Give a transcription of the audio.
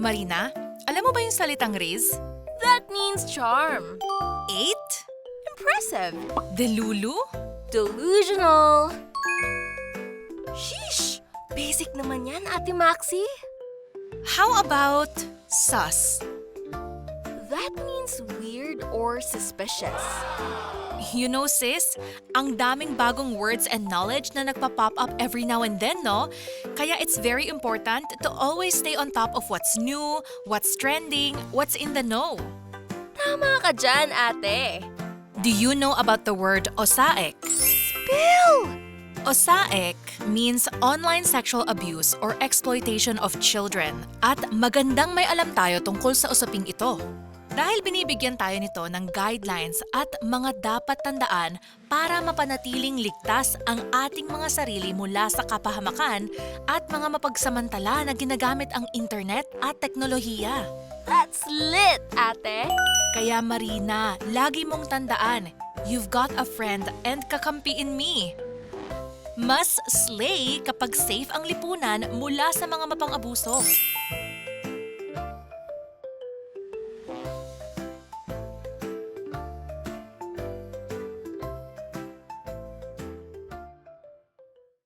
Marina, alam mo ba yung salitang Riz? That means charm. Eight? Impressive. Delulu? Delusional. Sheesh! Basic naman yan, Ate Maxi. How about sus? Or suspicious. You know sis, ang daming bagong words and knowledge na nagpa-pop up every now and then, no? Kaya it's very important to always stay on top of what's new, what's trending, what's in the know. Tama ka dyan, ate. Do you know about the word osaek? Bill! Osaek means online sexual abuse or exploitation of children at magandang may alam tayo tungkol sa usaping ito. Dahil binibigyan tayo nito ng guidelines at mga dapat tandaan para mapanatiling ligtas ang ating mga sarili mula sa kapahamakan at mga mapagsamantala na ginagamit ang internet at teknolohiya. That's lit, ate. Kaya Marina, lagi mong tandaan, you've got a friend and kakampi in me. Mas slay kapag safe ang lipunan mula sa mga mapang-abuso.